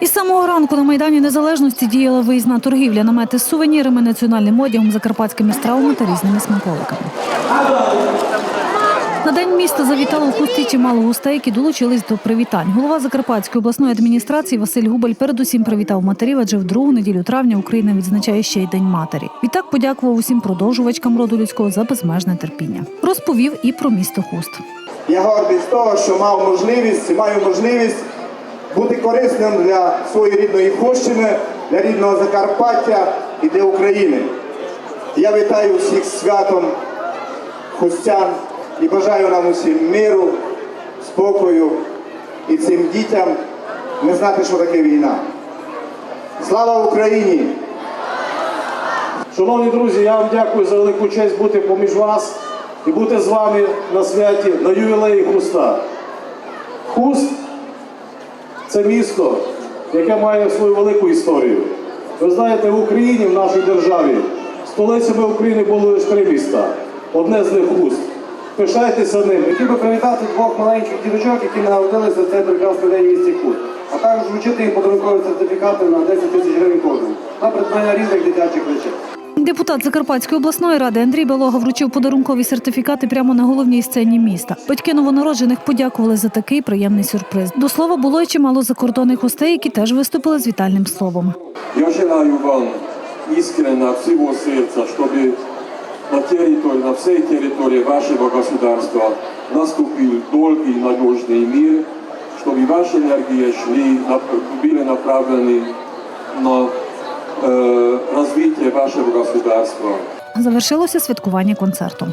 Із самого ранку на Майдані Незалежності діяла виїзна торгівля, намети з сувенірами, національним одягом, закарпатськими стравами та різними смаколиками. На день міста завітало в хусті чимало гостей, які долучились до привітань. Голова Закарпатської обласної адміністрації Василь Губель передусім привітав матерів, адже в другу неділю травня Україна відзначає ще й День матері. Відтак подякував усім продовжувачкам роду людського за безмежне терпіння. Розповів і про місто Хуст. Я гордий з того, що мав можливість маю можливість бути корисним для своєї рідної Хущини, для рідного Закарпаття і для України. Я вітаю всіх святом хустян і бажаю нам усім миру, спокою і цим дітям не знати, що таке війна. Слава Україні! Шановні друзі, я вам дякую за велику честь бути поміж вас і бути з вами на святі на ювілеї Хуста. Хуст це місто, яке має свою велику історію. Ви знаєте, в Україні, в нашій державі, столицями України були лише три міста. Одне з них Хуст. Пишайтеся ним. Хотів би привітати двох маленьких діточок, які народилися в цей прекрасний день місті Кут. А також вручити їм подарункові сертифікати на 10 тисяч гривень кожен на придбання різних дитячих речей. Депутат Закарпатської обласної ради Андрій Белога вручив подарункові сертифікати прямо на головній сцені міста. Батьки новонароджених подякували за такий приємний сюрприз. До слова, було й чимало закордонних гостей, які теж виступили з вітальним словом. Želaju vam iskrena, civo srca, što bi na teritoriji, na vsej teritoriji vašega gospodarstva nastupil dolgi i nadolžni mir, što bi vaše energije šli, nap- bile napravljeni na вашим razvitje. Завершилося святкування концертом.